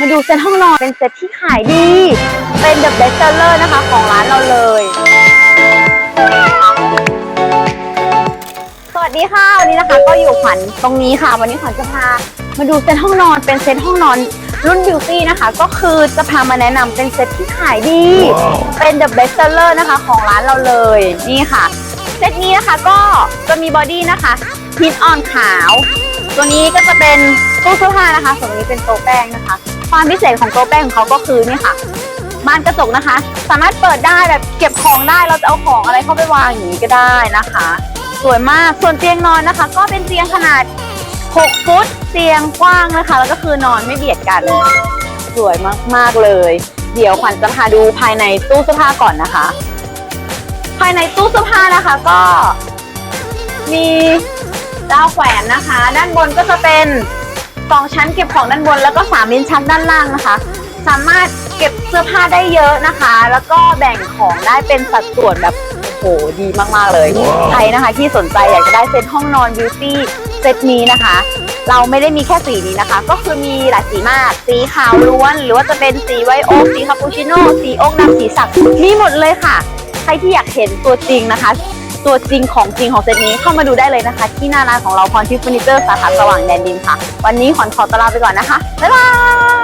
มาดูเซตห้องนอนเป็นเซตที่ขายดี เป็นเดอะเบสเซอร์นะคะของร้านเราเลย สวัสดีค่ะวันนี้นะคะก็อยู่ขวัญตรงนี้ค่ะ วันนี้ขวัญจะพามาดูเซตห้องนอนเป็นเซตห้องนอนรุ่นบิวตี้นะคะ ก็คือจะพามาแนะนำเป็นเซตที่ขายดี เป็น The Best Seller นะคะของร้านเราเลยนี่ค่ะ เซตนี้นะคะก็จะมีบอดี้นะคะพินออนขาว ตัวนี้ก็จะเป็น ตู้เสื้อผ้านะคะส่วนนี้เป็นโต๊ะแป้งนะคะ ความพิเศษของโต๊ะแป้งของเขาก็คือนี่ค่ะบานกระจกนะคะ สามารถเปิดได้แบบเก็บของได้เราจะเอาของอะไรเข้าไปวางอย่างนี้ก็ได้นะคะ สวยมากส่วนเตียงนอนนะคะ ก็เป็นเตียงขนาด 6 ฟุตเตียงกว้างนะคะ แล้วก็คือนอนไม่เบียดกัน สวยมากๆเลย เดี๋ยวขวัญจะพาดูภายในตู้เสื้อผ้าก่อนนะคะ ภายในตู้เสื้อผ้านะคะก็มีดาวแขวนนะคะ ด้านบนก็จะเป็น สองชั้นเก็บของด้านบน แล้วก็สามลิ้นชักด้านล่างนะคะ สามารถเก็บเสื้อผ้าได้เยอะนะคะ แล้วก็แบ่งของได้เป็นสัดส่วนแบบโอ้โหดีมากๆเลยใครนะคะ ที่สนใจอยากจะได้เซตห้องนอนบิวตี้เซตนี้นะคะ เราไม่ได้มีแค่สีนี้นะคะ ก็คือมีหลายสีมาก สีขาวล้วน หรือว่าจะเป็นสีไวโอ๊กสีคาปูชิโน่สีโอ๊กดำสีสักมีหมดเลยค่ะ ใครที่อยากเห็นตัวจริงนะคะ ตัวจริงของจริงของเซตนี้เข้ามาดูได้เลยนะคะ ที่หน้าร้านของเราพรทิพย์เฟอร์นิเจอร์สาขาสว่างแดนดินค่ะ วันนี้ขอนขอตวลาไปก่อนนะคะบ๊ายบาย